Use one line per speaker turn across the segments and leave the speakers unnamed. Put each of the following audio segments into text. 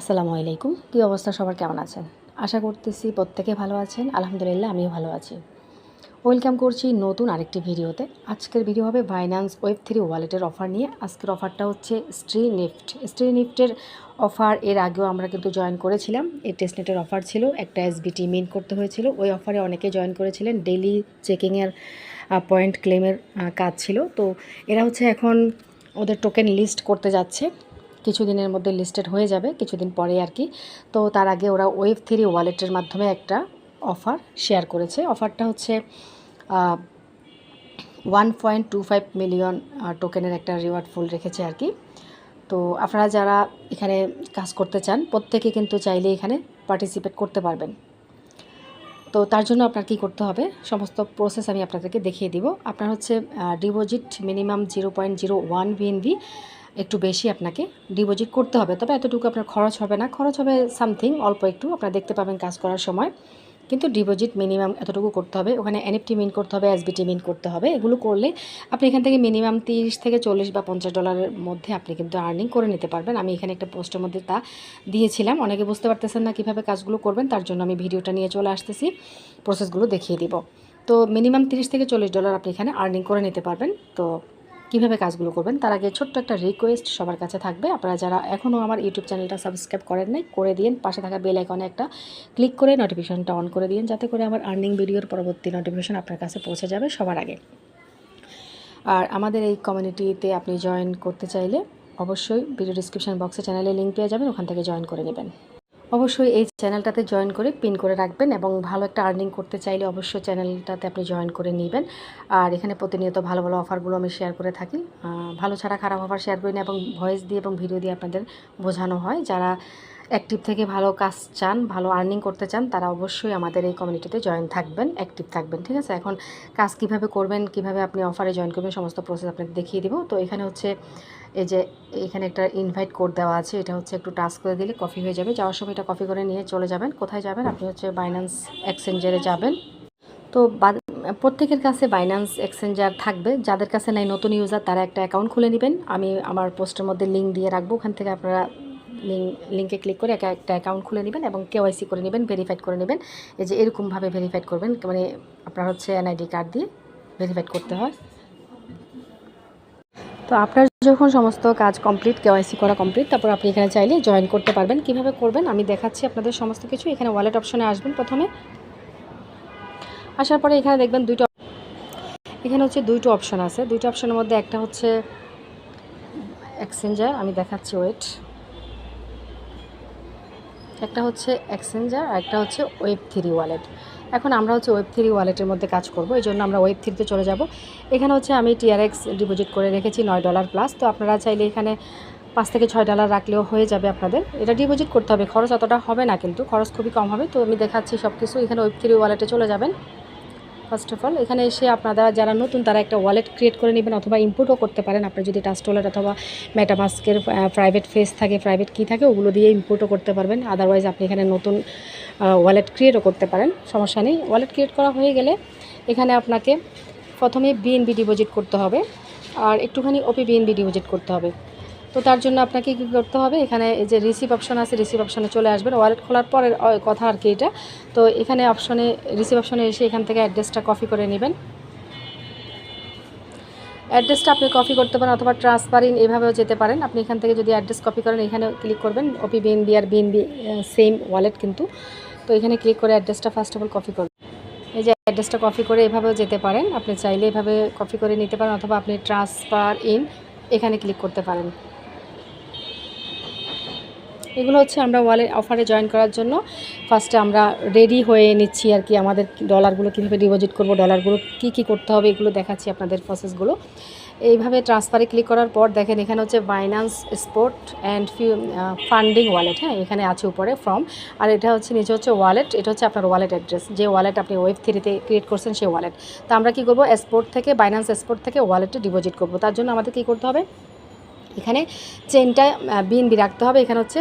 আসসালামু আলাইকুম। কী অবস্থা? সবার কেমন আছেন? আশা করতেছি প্রত্যেকে ভালো আছেন। আলহামদুলিল্লাহ, আমিও ভালো আছি। ওয়েলকাম করছি নতুন আরেকটি ভিডিওতে। আজকের ভিডিও হবে বাইন্যান্স ওয়েব থ্রি ওয়ালেটের অফার নিয়ে। আজকের অফারটা হচ্ছে স্ট্রি নিফট স্ট্রি নিফটের অফার এর আগেও আমরা কিন্তু জয়েন করেছিলাম। এই টেস্টনেটের অফার ছিল, একটা এসবিটি মিন করতে হয়েছিল। ওই অফারে অনেকে জয়েন করেছিলেন। ডেলি চেকিংয়ের পয়েন্ট ক্লেমের কাজ ছিল। তো এরা হচ্ছে এখন ওদের টোকেন লিস্ট করতে যাচ্ছে। কিছুদিনের মধ্যে লিস্টেড হয়ে যাবে, কিছুদিন পরে আর কি। তো তার আগে ওরা ওয়েব থ্রি ওয়ালেটের মাধ্যমে একটা অফার শেয়ার করেছে। অফারটা হচ্ছে one point two five million টোকেনের একটা রিওয়ার্ড ফুল রেখেছে আর কি। তো আপনারা যারা এখানে কাজ করতে চান, প্রত্যেকে কিন্তু চাইলে এখানে পার্টিসিপেট করতে পারবেন। তো তার জন্য আপনার কি করতে হবে? সমস্ত প্রসেস আমি আপনাদেরকে দেখিয়ে দিব। আপনার হচ্ছে deposit minimum zero point zero one BNB একটু বেশি আপনাকে ডিপোজিট করতে হবে। তবে এতটুকু আপনার খরচ হবে না। খরচ হবে সামথিং, অল্প একটু। আপনারা দেখতে পাবেন কাজ করার সময়। কিন্তু ডিপোজিট মিনিমাম এতটুকু করতে হবে। ওখানে এনএফটি মিন করতে হবে এসবিটি মিন করতে হবে। এগুলো করলে আপনি এখান থেকে মিনিমাম তিরিশ থেকে চল্লিশ বা পঞ্চাশ ডলারের মধ্যে আপনি কিন্তু আর্নিং করে নিতে পারবেন। আমি এখানে একটা পোস্টের মধ্যে তা দিয়েছিলাম। অনেকে বুঝতে পারতেছেন না কীভাবে কাজগুলো করবেন, তার জন্য আমি ভিডিওটা নিয়ে চলে আসতেছি। প্রসেসগুলো দেখিয়ে দিব। তো মিনিমাম তিরিশ থেকে চল্লিশ ডলার আপনি এখানে আর্নিং করে নিতে পারবেন। তো কীভাবে কাজগুলো করবেন, তার আগে ছোট্ট একটা রিকোয়েস্ট সবার কাছে থাকবে। আপনারা যারা এখনও আমার ইউটিউব চ্যানেলটা সাবস্ক্রাইব করেন নাই, করে দিন পাশে থাকা বেল আইকনে একটা ক্লিক করে নোটিফিকেশনটা অন করে দিন যাতে করে আমার আর্নিং ভিডিওর পরবর্তী নোটিফিকেশন আপনার কাছে পৌঁছে যাবে সবার আগে। আর আমাদের এই কমিউনিটিতে আপনি জয়েন করতে চাইলে অবশ্যই ভিডিও ডিসক্রিপশন বক্সে চ্যানেলে লিঙ্ক পেয়ে যাবেন, ওখান থেকে জয়েন করে নেবেন। অবশ্যই এই চ্যানেলটাতে জয়েন করে পিন করে রাখবেন এবং ভালো একটা আর্নিং করতে চাইলে অবশ্যই চ্যানেলটাতে আপনি জয়েন করে নেবেন। আর এখানে প্রতিনিয়ত ভালো ভালো অফারগুলো আমি শেয়ার করে থাকি। ভালো ছাড়া খারাপ অফার শেয়ার করি এবং ভয়েস দিয়ে এবং ভিডিও দিয়ে আপনাদের বোঝানো হয়। যারা অ্যাক্টিভ থেকে ভালো কাজ চান, ভালো আর্নিং করতে চান, তারা অবশ্যই আমাদের এই কমিউনিটিতে জয়েন থাকবেন অ্যাক্টিভ থাকবেন, ঠিক আছে? এখন কাজ কীভাবে করবেন, কীভাবে আপনি অফারে জয়েন করবেন, সমস্ত প্রসেস আপনাকে দেখিয়ে দেবো। তো এখানে হচ্ছে এই যে এখানে একটা ইনভাইট কোড দেওয়া আছে, এটা হচ্ছে একটু টাচ করে দিলে কফি হয়ে যাবে। যাওয়ার সময় এটা কফি করে নিয়ে চলে যাবেন। কোথায় যাবেন? আপনি হচ্ছে বাইন্যান্স এক্সচেঞ্জারে যাবেন। তো প্রত্যেকের কাছে বাইন্যান্স এক্সচেঞ্জার থাকবে। যাদের কাছে নাই নতুন ইউজার তারা একটা অ্যাকাউন্ট খুলে নেবেন। আমি আমার পোস্টের মধ্যে লিঙ্ক দিয়ে রাখব। ওখান থেকে আপনারা লিঙ্ক লিঙ্কে ক্লিক করে একটা অ্যাকাউন্ট খুলে নেবেন এবং কেওয়াইসি করে নেবেন ভেরিফাইড করে নেবেন। এই যে এরকমভাবে ভেরিফাইড করবেন। মানে আপনার হচ্ছে এনআইডি কার্ড দিয়ে ভেরিফাইড করতে হয়। তো আপনার যখন সমস্ত কাজ কমপ্লিট কেওয়াইসি করা কমপ্লিট তারপর আপনি এখানে চাইলে জয়েন করতে পারবেন। কীভাবে করবেন? আমি দেখাচ্ছি আপনাদের সমস্ত কিছু। এখানে ওয়ালেট অপশনে আসবেন প্রথমে। আসার পরে এখানে দেখবেন দুইটা এখানে হচ্ছে দুইটো অপশন আছে। দুইটা অপশনের মধ্যে একটা হচ্ছে এক্সচেঞ্জার আমি দেখাচ্ছি ওয়েট একটা হচ্ছে এক্সচেঞ্জার আর একটা হচ্ছে ওয়েব থ্রি ওয়ালেট এখন আমরা হচ্ছে ওয়েব থ্রি ওয়ালেটের মধ্যে কাজ করব এই জন্য আমরা ওয়েব থ্রিতে চলে যাব। এখানে হচ্ছে আমি টিআরএক্স ডিপোজিট করে রেখেছি নয় ডলার প্লাস তো আপনারা চাইলে এখানে পাঁচ থেকে ছয় ডলার রাখলেও হয়ে যাবে আপনাদের। এটা ডিপোজিট করতে হবে, খরচ অতটা হবে না কিন্তু, খরচ খুবই কম হবে, তো আমি দেখাচ্ছি সব কিছু এখানে ওয়েব থ্রি ওয়ালেটে চলে যাবেন। ফার্স্ট অফ অল এখানে এসে আপনারা যারা নতুন, তারা একটা ওয়ালেট ক্রিয়েট করে নেবেন অথবা ইম্পোর্টও করতে পারেন। আপনি যদি টাস্ট ওয়ালেট অথবা মেটামাস্কের প্রাইভেট ফেস থাকে প্রাইভেট কী থাকে, ওগুলো দিয়ে ইম্পোর্টও করতে পারবেন। আদারওয়াইজ আপনি এখানে নতুন ওয়ালেট ক্রিয়েটও করতে পারেন। সমস্যা নেই। ওয়ালেট ক্রিয়েট করা হয়ে গেলে এখানে আপনাকে প্রথমে বিএনবি ডিপোজিট করতে হবে। আর একটুখানি ওপি বিএনবি ডিপোজিট করতে হবে। তো তার জন্য আপনাকে কী করতে হবে? এখানে যে রিসিভ অপশন আছে রিসিভ অপশানে চলে আসবেন। ওয়ালেট খোলার পরের কথা আর কি এটা? তো এখানে অপশনে রিসিভ অপশনে এসে এখান থেকে অ্যাড্রেসটা কপি করে নেবেন। অ্যাড্রেসটা আপনি কপি করতে পারেন অথবা ট্রান্সফারিং এভাবেও যেতে পারেন। আপনি এখান থেকে যদি অ্যাড্রেস কপি করেন এখানে ক্লিক করবেন। ওপি বিএনবি আর বিএনবি সেম ওয়ালেট কিন্তু। তো এখানে ক্লিক করে অ্যাড্রেসটা ফার্স্ট অফ অল কপি করবেন এই যে অ্যাড্রেসটা কপি করে এভাবেও যেতে পারেন। আপনি চাইলে এভাবে কপি করে নিতে পারেন অথবা আপনি ট্রান্সফার ইন এখানে ক্লিক করতে পারেন। এগুলো হচ্ছে আমরা ওয়ালে অফারে জয়েন করার জন্য। ফার্স্টে আমরা রেডি হয়ে নিচ্ছি আর কি আমাদের ডলারগুলো কীভাবে ডিপোজিট করব ডলারগুলো কি কি করতে হবে এগুলো দেখাচ্ছি আপনাদের প্রসেসগুলো এইভাবে ট্রান্সফারে ক্লিক করার পর দেখেন এখানে হচ্ছে Binance spot and funding wallet হ্যাঁ এখানে আছে উপরে ফর্ম আর এটা হচ্ছে নিচে হচ্ছে ওয়ালেট এটা হচ্ছে আপনার ওয়ালেট অ্যাড্রেস যে ওয়ালেট আপনি ওয়েব থ্রিতে ক্রিয়েট করছেন সেই ওয়ালেট তো আমরা কী করব? স্পোর্ট থেকে বাইন্যান্স স্পোর্ট থেকে ওয়ালেটে ডিপোজিট করব। তার জন্য আমাদের কী করতে হবে? এখানে চেনটা বিএনবি রাখতে হবে। এখানে হচ্ছে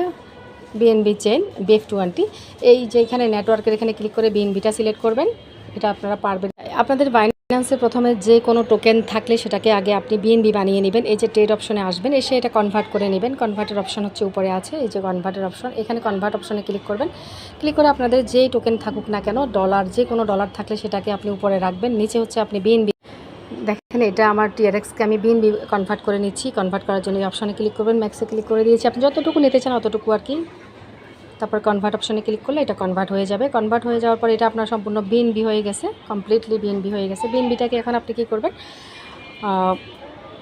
বিএনবি চেন বিএফ টোয়েন্টি এই যে এখানে নেটওয়ার্কের এখানে ক্লিক করে বিএনবিটা সিলেক্ট করবেন, এটা আপনারা পারবেন। আপনাদের বাইন ফাইন্যান্সে প্রথমে যে কোনো টোকেন থাকলে সেটাকে আগে আপনি বিএনবি বানিয়ে নেবেন, এই যে ট্রেড অপশনে আসবেন, এসে এটা কনভার্ট করে নেবেন। কনভার্টের অপশন হচ্ছে উপরে আছে, এই যে কনভার্টের অপশন এখানে কনভার্ট অপশনে ক্লিক করবেন। ক্লিক করে আপনাদের যেই টোকেন থাকুক না কেন ডলার যে কোনো ডলার থাকলে সেটাকে আপনি উপরে রাখবেন, নিচে হচ্ছে আপনি বিএনবি দেখেন, এটা আমার টিআরএক্সকে আমি বিএনবি কনভার্ট করে নিচ্ছি কনভার্ট করার জন্য অপশনে ক্লিক করবেন ম্যাক্সে ক্লিক করে দিয়েছি। আপনি যতটুকু নিতে চান, অতটুকু আর কি। তারপর কনভার্ট অপশনে ক্লিক করলে এটা কনভার্ট হয়ে যাবে। কনভার্ট হয়ে যাওয়ার পর এটা আপনার সম্পূর্ণ বিএনবি হয়ে গেছে। কমপ্লিটলি বিএনবি হয়ে গেছে। বিএনবিটাকে এখন আপনি কী করবেন?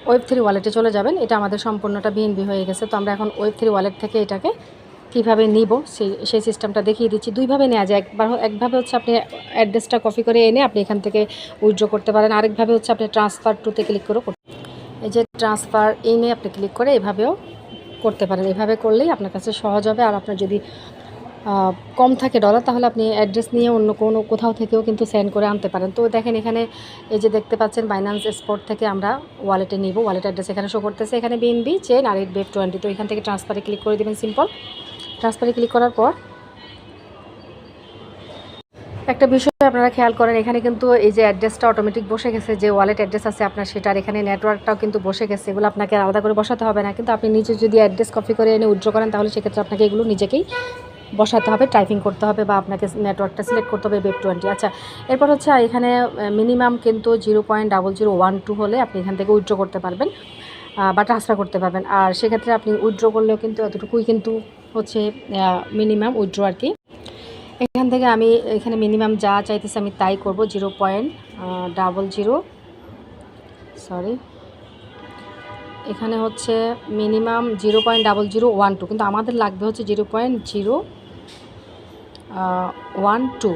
ওয়েব থ্রি ওয়ালেটে চলে যাবেন। এটা আমাদের সম্পূর্ণটা বিএনবি হয়ে গেছে। তো আমরা এখন ওয়েব থ্রি ওয়ালেট থেকে এটাকে কীভাবে নিব সেই সেই সিস্টেমটা দেখিয়ে দিচ্ছি। দুইভাবে নেওয়া যায়। একবার একভাবে হচ্ছে আপনি অ্যাড্রেসটা কপি করে এনে আপনি এখান থেকে উইথড্র করতে পারেন। আরেকভাবে হচ্ছে আপনি ট্রান্সফার টুতে ক্লিক করে এই যে ট্রান্সফার এই নিয়ে আপনি ক্লিক করে এভাবেও করতে পারেন। এভাবে করলেই আপনার কাছে সহজ হবে। আর আপনার যদি কম থাকে ডলার তাহলে আপনি অ্যাড্রেস নিয়ে অন্য কোনো কোথাও থেকেও কিন্তু সেন্ড করে আনতে পারেন। তো দেখেন এখানে এই যে দেখতে পাচ্ছেন বাইন্যান্স স্পট থেকে আমরা ওয়ালেটে নিব। ওয়ালেট অ্যাড্রেস এখানে শো করতেছে। এখানে বিএনবি চেন আর এইট বেফ টোয়েন্টি তো এখান থেকে ট্রান্সফারে ক্লিক করে দেবেন সিম্পল ট্রান্সফারে ক্লিক করার পর একটা বিষয় আপনারা খেয়াল করেন, এখানে কিন্তু এই যে অ্যাড্রেসটা অটোমেটিক বসে গেছে, যে ওয়ালেট অ্যাড্রেস আছে আপনার সেটার, এখানে নেটওয়ার্কটাও কিন্তু বসে গেছে, এগুলো আপনাকে আলাদা করে বসাতে হবে না, কিন্তু আপনি নিজে যদি অ্যাড্রেস কপি করে এনে উইথড্র করেন, তাহলে সেক্ষেত্রে আপনাকে এগুলো নিজেকেই বসাতে হবে টাইপিং করতে হবে বা আপনাকে নেটওয়ার্কটা সিলেক্ট করতে হবে বেব টোয়েন্টি আচ্ছা এরপর হচ্ছে এখানে মিনিমাম কিন্তু zero point double zero one two হলে আপনি এখান থেকে উইথড্র করতে পারবেন বা ট্রান্সফার করতে পারবেন। আর সেক্ষেত্রে আপনি উইথড্র করলেও কিন্তু এতটুকুই কিন্তু হচ্ছে মিনিমাম উইথড্র আর কি। এখান থেকে আমি এখানে মিনিমাম যা চাইতেছি আমি তাই করব zero point double zero sorry এখানে হচ্ছে minimum zero point double zero one two কিন্তু আমাদের লাগবে হচ্ছে zero point zero one two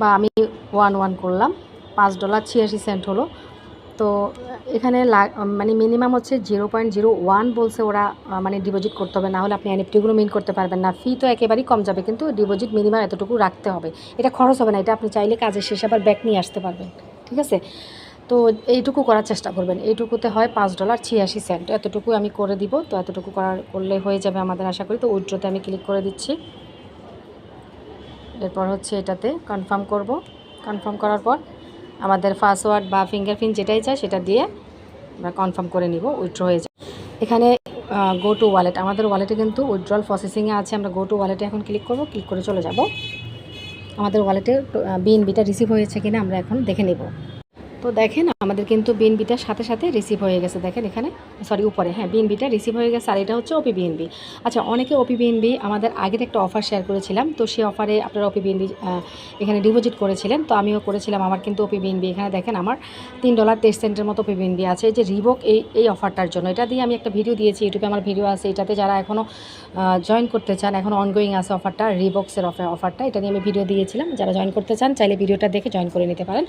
বা আমি ওয়ান ওয়ান করলাম, পাঁচ ডলার ছিয়াশি সেন্ট হলো। তো এখানে মানে মিনিমাম হচ্ছে জিরো পয়েন্ট জিরো ওয়ান বলছে ওরা মানে ডিপোজিট করতে হবে না হলে আপনি এনএফটিগুলো মিন করতে পারবেন না। ফি তো একেবারেই কম যাবে, কিন্তু ডিপোজিট মিনিমাম এতটুকু রাখতে হবে। এটা খরচ হবে না, এটা আপনি চাইলে কাজের শেষে আবার ব্যাক নিয়ে আসতে পারবেন, ঠিক আছে? তো এইটুকু করার চেষ্টা করবেন। এইটুকুতে হয় পাঁচ ডলার ছিয়াশি সেন্ট এতটুকু আমি করে দিব, তো এতটুকু করার, করলে হয়ে যাবে আমাদের আশা করি। তো উইড্রোতে আমি ক্লিক করে দিচ্ছি। এরপর হচ্ছে এটাতে কনফার্ম করব। কনফার্ম করার পর আমাদের পাসওয়ার্ড বা ফিঙ্গারপ্রিন্ট যেটাই চাই সেটা দিয়ে আমরা কনফার্ম করে নিব উইথড্র হয়ে যায় এখানে গো টু ওয়ালেট আমাদের ওয়ালেটে কিন্তু উইথড্রল প্রসেসিংয়ে আছে, আমরা গো টু ওয়ালেটে এখন ক্লিক করব ক্লিক করে চলে যাব। আমাদের ওয়ালেটে বিএনবিটা রিসিভ হয়েছে কিনা আমরা এখন দেখে নেব। তো দেখেন, আমাদের কিন্তু বিএনবিটার সাথে সাথে রিসিভ হয়ে গেছে, দেখেন এখানে। সরি, উপরে। হ্যাঁ বিএনবিটা রিসিভ হয়ে গেছে, আর এটা হচ্ছে ওপি বিএনবি আচ্ছা অনেকে ওপি বিএনবি আমাদের আগের একটা অফার শেয়ার করেছিলাম, তো সেই অফারে আপনারা ওপি বিএনবি এখানে ডিপোজিট করেছিলেন, তো আমিও করেছিলাম। আমার কিন্তু ওপি বিএনবি এখানে দেখেন, আমার তিন ডলার তেইশ সেন্টের মতো ওপি বিএনবি আছে, যে রিবক এই এই অফারটার জন্য। এটা দিয়ে আমি একটা ভিডিও দিয়েছি ইউটিউবে আমার ভিডিও আছে, এটাতে যারা এখনও জয়েন করতে চান, এখন অনগোয়িং আছে অফারটা রিবক্সের অফার অফারটা এটা নিয়ে আমি ভিডিও দিয়েছিলাম। যারা জয়েন করতে চান, চাইলে ভিডিওটা দেখে জয়েন করে নিতে পারেন।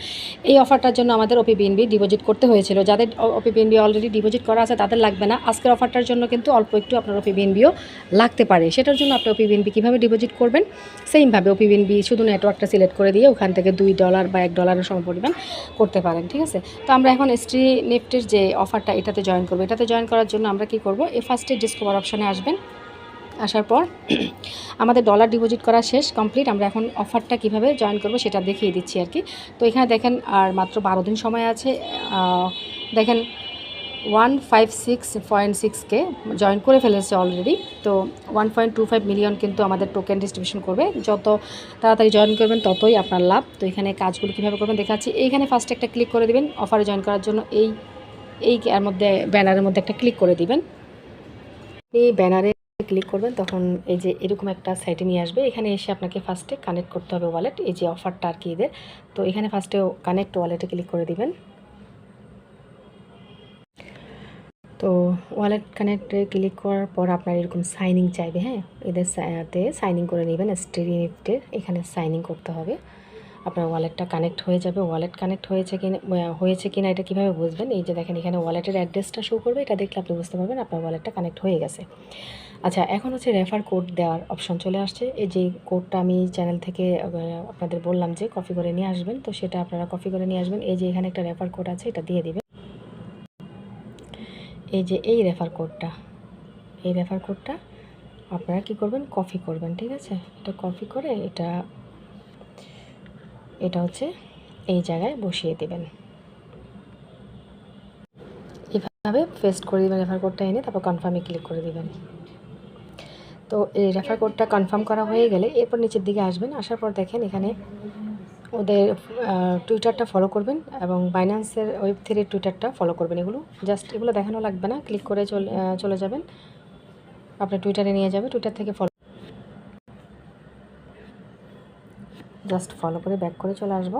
এই অফারটার জন্য আমাদের ওপি বিএনবি ডিপোজিট করতে হয়েছিল। যাদের ওপি বিএনবি অলরেডি ডিপোজিট করা আছে তাদের লাগবে না। আজকের অফারটার জন্য কিন্তু অল্প একটু আপনার ওপি বিএনবিও লাগতে পারে। সেটার জন্য আপনি ওপি বিএনবি কীভাবে ডিপোজিট করবেন? সেইমভাবে ওপি বিএনবি শুধু নেটওয়ার্কটা সিলেক্ট করে দিয়ে ওখান থেকে দুই ডলার বা এক ডলারের সমপরিমাণ করতে পারেন, ঠিক আছে? তো আমরা এখন এসটি নেফটের যে অফারটা এটাতে জয়েন করব। এটাতে জয়েন করার জন্য আমরা কি করব? এই ফার্স্টে ডিসকভার অপশানে আসবেন। আসার পর আমাদের ডলার ডিপোজিট করা শেষ কমপ্লিট আমরা এখন অফারটা কীভাবে জয়েন করব সেটা দেখিয়ে দিচ্ছি আর কি। তো এখানে দেখেন, আর মাত্র বারো দিন সময় আছে। দেখেন ওয়ান ফাইভ সিক্স পয়েন্ট সিক্সকে জয়েন করে ফেলেছে অলরেডি তো one point two five million কিন্তু আমাদের টোকেন ডিস্ট্রিবিউশন করবে। যত তাড়াতাড়ি জয়েন করবেন, ততই আপনার লাভ। তো এখানে কাজগুলো কীভাবে করবেন দেখাচ্ছি। এইখানে ফার্স্টে একটা ক্লিক করে দিবেন অফারে জয়েন করার জন্য এই এই এর মধ্যে ব্যানারের মধ্যে একটা ক্লিক করে দিবেন। এই ব্যানারে ক্লিক করবেন, তখন এই যে এরকম একটা সাইটে নিয়ে আসবে। এখানে এসে আপনাকে ফার্স্টে কানেক্ট করতে হবে ওয়ালেট এই যে অফারটা আর কি এদের। তো এখানে ফার্স্টে কানেক্ট ওয়ালেটে ক্লিক করে দিবেন। তো ওয়ালেট কানেক্টে ক্লিক করার পর আপনার এরকম সাইনিং চাইবে হ্যাঁ? এদের সাথে সাইনিং করে নেবেন স্টেডি নিফটের এখানে সাইনিং করতে হবে। আপনার ওয়ালেটটা কানেক্ট হয়ে যাবে। ওয়ালেট কানেক্ট হয়েছে আহ, হয়েছে কিনা এটা কীভাবে বুঝবেন? এই যে দেখেন এখানে ওয়ালেটের অ্যাড্রেসটা শো করবে। এটা দেখলে আপনি বুঝতে পারবেন আপনার ওয়ালেটটা কানেক্ট হয়ে গেছে। আচ্ছা এখন হচ্ছে রেফার কোড দেওয়ার অপশন চলে আসছে। এই যে কোডটা আমি চ্যানেল থেকে আপনাদের বললাম যে কপি করে নিয়ে আসবেন। তো সেটা আপনারা কপি করে নিয়ে আসবেন। এই যে এখানে একটা রেফার কোড আছে এটা দিয়ে দিবেন। এই যে এই রেফার কোডটা এই রেফার কোডটা আপনারা কি করবেন? কপি করবেন, ঠিক আছে? এটা কপি করে এটা এটা হচ্ছে এই জায়গায় বসিয়ে দেবেন। এভাবে পেস্ট করে দেবেন রেফার কোডটা এনে, তারপর কনফার্মে ক্লিক করে দেবেন। তো এই রেফার কোডটা কনফার্ম করা হয়ে গেলে, এরপর নিচের দিকে আসবেন, আসার পর দেখেন এখানে ওদের টুইটারটা ফলো করবেন এবং বাইন্যান্সের ওয়েব থ্রির টুইটারটা ফলো করবেন এগুলো। জাস্ট এগুলো দেখানো লাগবে না ক্লিক করে চলে যাবেন। আপনার টুইটারে নিয়ে যাবে টুইটার থেকে ফলো জাস্ট ফলো করে ব্যাক করে চলে আসব।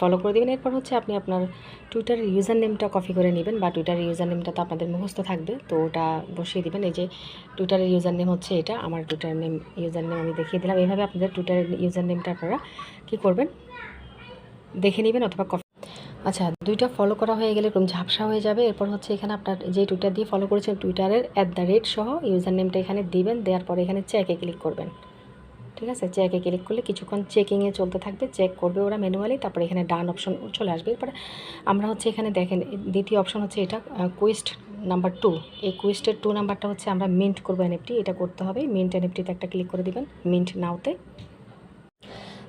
ফলো করে দেবেন। এরপর হচ্ছে আপনি আপনার টুইটারের ইউজার নেমটা কপি করে নেবেন বা টুইটারের ইউজার নেমটা তো আপনাদের মুখস্থ থাকবে। তো ওটা বসিয়ে দিবেন। এই যে টুইটারের ইউজার নেম হচ্ছে এটা। আমার টুইটার নেম ইউজার নেম আমি দেখিয়ে দিলাম। এইভাবে আপনাদের টুইটারের ইউজার নেমটা আপনারা কী করবেন? দেখে নেবেন অথবা কপি আচ্ছা দুইটা ফলো করা হয়ে গেলে এরকম ঝাপসা হয়ে যাবে। এরপর হচ্ছে এখানে আপনার যে টুইটার দিয়ে ফলো করেছেন টুইটারের অ্যাট দ্য রেট সহ ইউজার নেমটা এখানে দিবেন। দেওয়ার পরে এখানে চেকে ক্লিক করবেন। ঠিক আছে? চেকে ক্লিক করলে কিছুক্ষণ চেকিংয়ে চলতে থাকবে চেক করবে ওরা ম্যানুয়ালি তারপরে এখানে ডান অপশন চলে আসবে। এরপরে আমরা হচ্ছে এখানে দেখেন দ্বিতীয় অপশন হচ্ছে এটা কুইস্ট নাম্বার টু এই কুইস্টের টু নাম্বারটা হচ্ছে আমরা মিন্ট করব এনএফটি এটা করতে হবে। মিন্ট এনএফটিতে একটা ক্লিক করে দিবেন মিন্ট নাওতে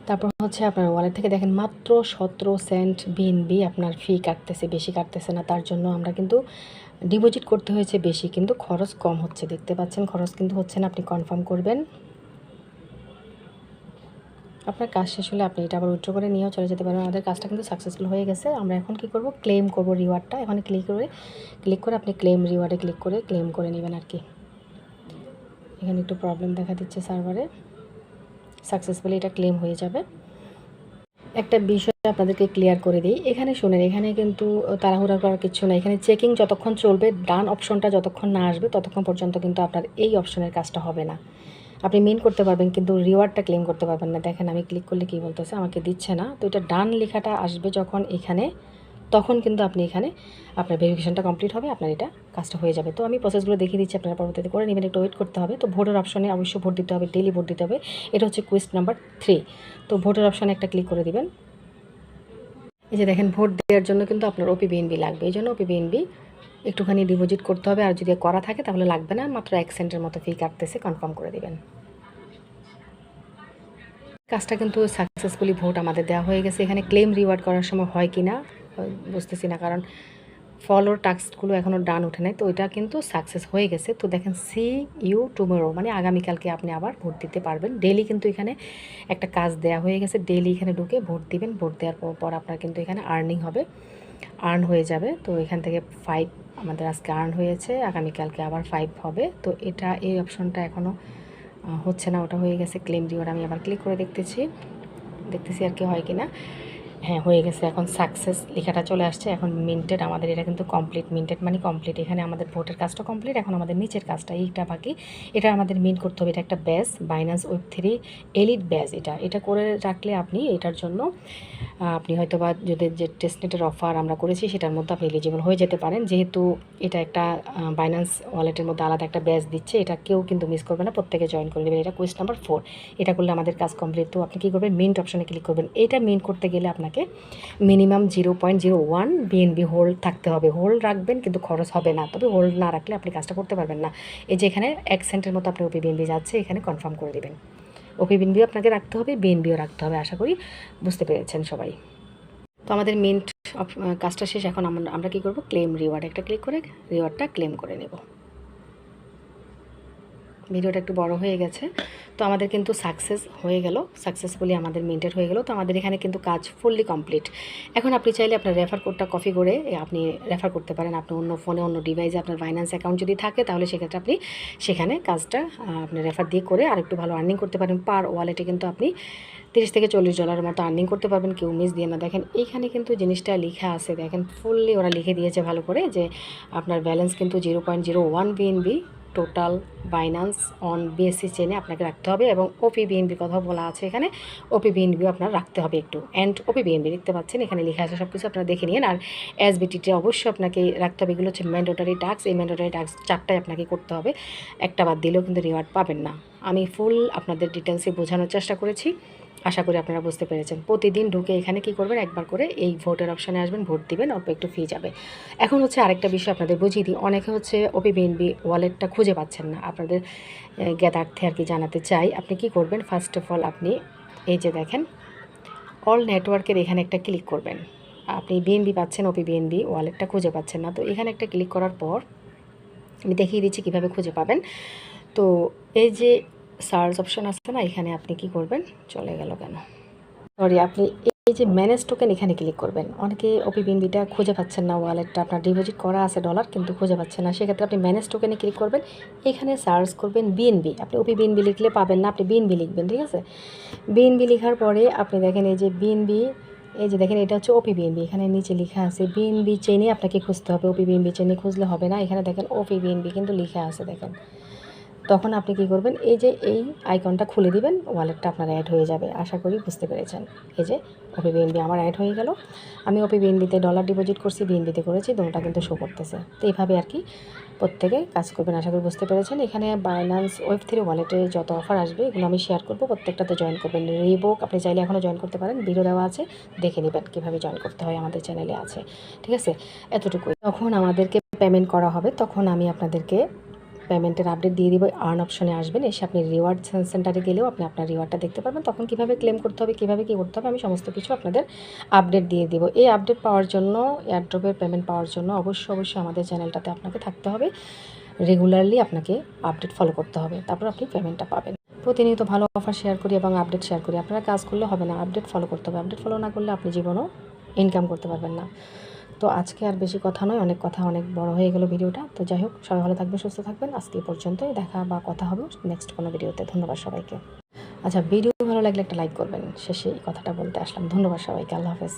তারপর হচ্ছে আপনার ওয়ালেট থেকে দেখেন মাত্র সতেরো সেন্ট বিএনবি আপনার ফি কাটতেছে, বেশি কাটতেছে না, তার জন্য আমরা কিন্তু ডিপোজিট করতে হয়েছে বেশি, কিন্তু খরচ কম হচ্ছে। দেখতে পাচ্ছেন, খরচ কিন্তু হচ্ছে না, আপনি কনফার্ম করবেন। আপনার কাজ শেষ হলে আপনি এটা আবার উইথড্র করে নিয়েও চলে যেতে পারেন। আমাদের কাজটা কিন্তু সাকসেসফুল হয়ে গেছে। আমরা এখন কি করব? ক্লেম করব রিওয়ার্ডটা এখানে ক্লিক করে ক্লিক করে আপনি ক্লেম রিওয়ার্ডে ক্লিক করে ক্লেম করে নেবেন আর কি। এখানে একটু প্রবলেম দেখা দিচ্ছে সার্ভারে সাকসেসফুলি এটা ক্লেম হয়ে যাবে। একটা বিষয় আপনাদেরকে ক্লিয়ার করে দিই। এখানে শুনেন, এখানে কিন্তু তাড়াহুড়া করার কিছু না এখানে চেকিং যতক্ষণ চলবে ডান অপশনটা যতক্ষণ না আসবে, ততক্ষণ পর্যন্ত কিন্তু আপনার এই অপশনের কাজটা হবে না। আপনি মেন করতে পারবেন, কিন্তু রিওয়ার্ডটা ক্লেম করতে পারবেন না। দেখেন, আমি ক্লিক করলে কী বলতেছে? আমাকে দিচ্ছে না। তো এটা ডান লেখাটা আসবে যখন এখানে, তখন কিন্তু আপনি এখানে আপনার ভেরিফিকেশনটা কমপ্লিট হবে, আপনার এটা কাজটা হয়ে যাবে। তো আমি প্রসেসগুলো দেখিয়ে দিচ্ছি, আপনারা পরবর্তীতে করে নেবেন। একটু ওয়েট করতে হবে। তো ভোটের অপশনে অবশ্যই ভোট দিতে হবে ডেলি ভোট দিতে হবে। এটা হচ্ছে কুইস্ট নাম্বার থ্রি তো ভোটের অপশনে একটা ক্লিক করে দিবেন। এই যে দেখেন ভোট দেওয়ার জন্য কিন্তু আপনার ওপি বিএনবি লাগবে। এই জন্য ওপি বিএনবি একটুখানি ডিপোজিট করতে হবে, আর যদি করা থাকে তাহলে লাগবে না, মাত্র এক সেন্টের মতো ফি কাটতেছে কনফার্ম করে দিবেন। কাজটা কিন্তু সাকসেসফুলি ভোট আমাদের দেওয়া হয়ে গেছে। এখানে ক্লেম রিওয়ার্ড করার সময় হয় কি না বুঝতেছি না, কারণ ফলোর টাস্কগুলো এখনও ডান ওঠে নাই, তো ওইটা কিন্তু সাকসেস হয়ে গেছে। তো দেখেন সি ইউ টুমোরো মানে আগামীকালকে আপনি আবার ভোট দিতে পারবেন। ডেলি কিন্তু এখানে একটা কাজ দেওয়া হয়ে গেছে ডেলি এখানে ঢুকে ভোট দিবেন। ভোট দেওয়ার পর আপনার কিন্তু এখানে আর্নিং হবে। আর্ন হয়ে যাবে। তো এখান থেকে ফাইভ আমাদের আজকে আর্ন হয়েছে, আগামীকালকে আবার ফাইভ হবে। তো এটা, এই অপশনটা এখনও হচ্ছে না, ওটা হয়ে গেছে ক্লেম রিওয়ার্ড আমি আবার ক্লিক করে দেখতেছি। দেখতেছি আর কি হয় কি না হ্যাঁ হয়ে গেছে। এখন সাকসেস লেখাটা চলে আসছে। এখন মিন্টেড আমাদের এটা কিন্তু কমপ্লিট মিন্টেড মানে কমপ্লিট এখানে আমাদের ভোটের কাজটা কমপ্লিট এখন আমাদের নিচের কাজটা এইটা বাকি। এটা আমাদের মিন্ট করতে হবে, এটা একটা ব্যাস বাইনান্স ওয়েব থ্রি এলিট ব্যাস এটা। এটা করে রাখলে আপনি এটার জন্য আপনি হয়তো বা যদি যে টেস্টনেটের অফার আমরা করেছি, সেটার মধ্যে আপনি এলিজিবল হয়ে যেতে পারেন। যেহেতু এটা একটা বাইনান্স ওয়ালেটের মধ্যে আলাদা একটা ব্যাস দিচ্ছে, এটা কেউ কিন্তু মিস করবে না। প্রত্যেকে জয়েন করে নেবেন। এটা কোয়েস্ট নাম্বার ফোর এটা করলে আমাদের কাজ কমপ্লিট তো আপনি কী করবেন? মিন্ট অপশানে ক্লিক করবেন। এটা মিন্ট করতে গেলে আপনাকে minimum zero point zero one BNB hold থাকতে হবে। হোল্ড রাখবেন কিন্তু খরচ হবে না। তবে হোল্ড না রাখলে আপনি কাজটা করতে পারবেন না। এই যে এখানে এক সেন্টের মতো আপনি ওপি বিএনবি যাচ্ছে, এখানে কনফার্ম করে দেবেন। ওপি বিএনবিও আপনাকে রাখতে হবে বিএনবিও রাখতে হবে, আশা করি বুঝতে পেরেছেন সবাই। তো আমাদের মিন্ট কাজটা শেষ। এখন আমরা কী করব? ক্লেম রিওয়ার্ড একটা ক্লিক করে রিওয়ার্ডটা ক্লেম করে নেব। ভিডিওটা একটু বড় হয়ে গেছে। তো আমাদের কিন্তু সাকসেস হয়ে গেল। সাকসেসফুলি আমাদের মিন্টেড হয়ে গেল। তো আমাদের এখানে কিন্তু কাজ ফুললি কমপ্লিট এখন আপনি চাইলে আপনার রেফার কোডটা কপি করে আপনি রেফার করতে পারেন। আপনি অন্য ফোনে অন্য ডিভাইসে আপনার ফাইন্যান্স অ্যাকাউন্ট যদি থাকে, তাহলে সেক্ষেত্রে আপনি সেখানে কাজটা আপনি রেফার দিয়ে করে আর একটু ভালো আর্নিং করতে পারেন। পার ওয়ালেটে কিন্তু আপনি তিরিশ থেকে চল্লিশ ডলারের মতো আর্নিং করতে পারবেন। কেউ মিস দিয়ে না। দেখেন এইখানে কিন্তু জিনিসটা লেখা আছে। দেখেন ফুললি ওরা লিখে দিয়েছে ভালো করে যে আপনার ব্যালেন্স কিন্তু zero point zero one BNB total Binance on BSC চেনে আপনাকে রাখতে হবে এবং ওপি বিএনবির কথা বলা আছে এখানে। ওপি বিএনবিও আপনার রাখতে হবে একটু। অ্যান্ড ওপি বিএনবি দেখতে পাচ্ছেন, এখানে লেখা আছে সব কিছু আপনারা দেখে নিন আর এসবিটিতে অবশ্যই আপনাকে রাখতে হবে। এগুলো হচ্ছে ম্যান্ডেটরি টাস্ক এই ম্যান্ডেটরি টাস্ক চারটায় আপনাকে করতে হবে। একটা বাদ দিলেও কিন্তু রিওয়ার্ড পাবেন না। আমি ফুল আপনাদের ডিটেলসে বোঝানোর চেষ্টা করেছি। আশা করি আপনারা বুঝতে পেরেছেন। প্রতিদিন ঢুকে এখানে কি করবেন? একবার করে এই ভোটের অপশানে আসবেন, ভোট দিবেন, অল্প একটু ফি যাবে। এখন হচ্ছে আরেকটা বিষয় আপনাদের বুঝিয়ে দিই। অনেকে হচ্ছে ওপি বিএনবি ওয়ালেটটা খুঁজে পাচ্ছেন না। আপনাদের জ্ঞাতার্থে আর কি জানাতে চাই, আপনি কি করবেন? ফার্স্ট অফ অল আপনি এই যে দেখেন অল নেটওয়ার্কের এখানে একটা ক্লিক করবেন। আপনি বিএনবি পাচ্ছেন ওপি বিএনবি ওয়ালেটটা খুঁজে পাচ্ছেন না। তো এখানে একটা ক্লিক করার পর আমি দেখিয়ে দিচ্ছি কীভাবে খুঁজে পাবেন। তো এই যে সার্চ অপশন আছে না এখানে আপনি কি করবেন চলে গেল কেন সরি আপনি এই যে ম্যানেজ টোকেন এখানে ক্লিক করবেন অনেকে ওপি বিএনবিটা খুঁজে পাচ্ছেন না ওয়ালেটটা আপনার ডিপোজিট করা আছে ডলার কিন্তু খুঁজে পাচ্ছেন না সেক্ষেত্রে আপনি ম্যানেজ টোকেনে ক্লিক করবেন এখানে সার্চ করবেন বিএনবি আপনি ওপি বিএনবি লিখলে পাবেন না আপনি বিএনবি লিখবেন ঠিক আছে বিএনবি লেখার পরে আপনি দেখেন এই যে বিএনবি এই যে দেখেন এটা হচ্ছে ওপি বিএনবি এখানে নিচে লেখা আছে বিএনবি চেনে আপনাকে খুঁজতে হবে ওপি বিএনবি চেনে খুঁজলে হবে না এখানে দেখেন ওপি বিএনবি কিন্তু লেখা আছে দেখেন তখন আপনি কি করবেন? এই যে এই আইকনটা খুলে দিবেন ওয়ালেটটা আপনার অ্যাড হয়ে যাবে। আশা করি বুঝতে পেরেছেন। এই যে ওপি বিএনবি আমার অ্যাড হয়ে গেল। আমি ওপি বিএনবিতে ডলার ডিপোজিট করছি বিএনবিতে করেছি দুটোটা কিন্তু শো করতেছে। তো এইভাবে আর কি প্রত্যেকে কাজ করবেন, আশা করি বুঝতে পেরেছেন। এখানে বাইন্যান্স ওয়েব থ্রি ওয়ালেটে যত অফার আসবে, এগুলো আমি শেয়ার করব। প্রত্যেকটাতে জয়েন করবেন। রিবোক আপনি চাইলে এখনও জয়েন করতে পারেন। ভিডিও দেওয়া আছে, দেখে নেবেন কীভাবে জয়েন করতে হয় আমাদের চ্যানেলে আছে। ঠিক আছে? এতটুকুই। যখন আমাদেরকে পেমেন্ট করা হবে, তখন আমি আপনাদেরকে পেমেন্টের আপডেট দিয়ে দিব আর্ন অপশনে আসবেন, এসে আপনি রিওয়ার্ড সেন্টারে গেলেও আপনি আপনার রিওয়ার্ডটা দেখতে পারবেন। তখন কীভাবে ক্লেম করতে হবে, কীভাবে কী করতে হবে, আমি সমস্ত কিছু আপনাদের আপডেট দিয়ে দিব। এই আপডেট পাওয়ার জন্য এয়ারড্রপের পেমেন্ট পাওয়ার জন্য অবশ্যই অবশ্যই আমাদের চ্যানেলটাতে আপনাকে থাকতে হবে। রেগুলারলি আপনাকে আপডেট ফলো করতে হবে, তারপর আপনি পেমেন্টটা পাবেন। প্রতিনিয়ত ভালো অফার শেয়ার করি এবং আপডেট শেয়ার করি। আপনারা কাজ করলে হবে না আপডেট ফলো করতে হবে। আপডেট ফলো না করলে আপনি জীবনও ইনকাম করতে পারবেন না। তো আজকে আর বেশি কথা নয়, অনেক কথা, অনেক বড় হয়ে গেল ভিডিওটা। তো যাই হোক, সবাই ভালো থাকবেন, সুস্থ থাকবেন। আজকে পর্যন্তই, দেখা বা কথা হবে নেক্সট কোনো ভিডিওতে। ধন্যবাদ সবাইকে। আচ্ছা ভিডিও ভালো লাগলে একটা লাইক করবেন। শেষে এই কথাটা বলতে আসলাম। ধন্যবাদ সবাইকে, আল্লাহ হাফেজ।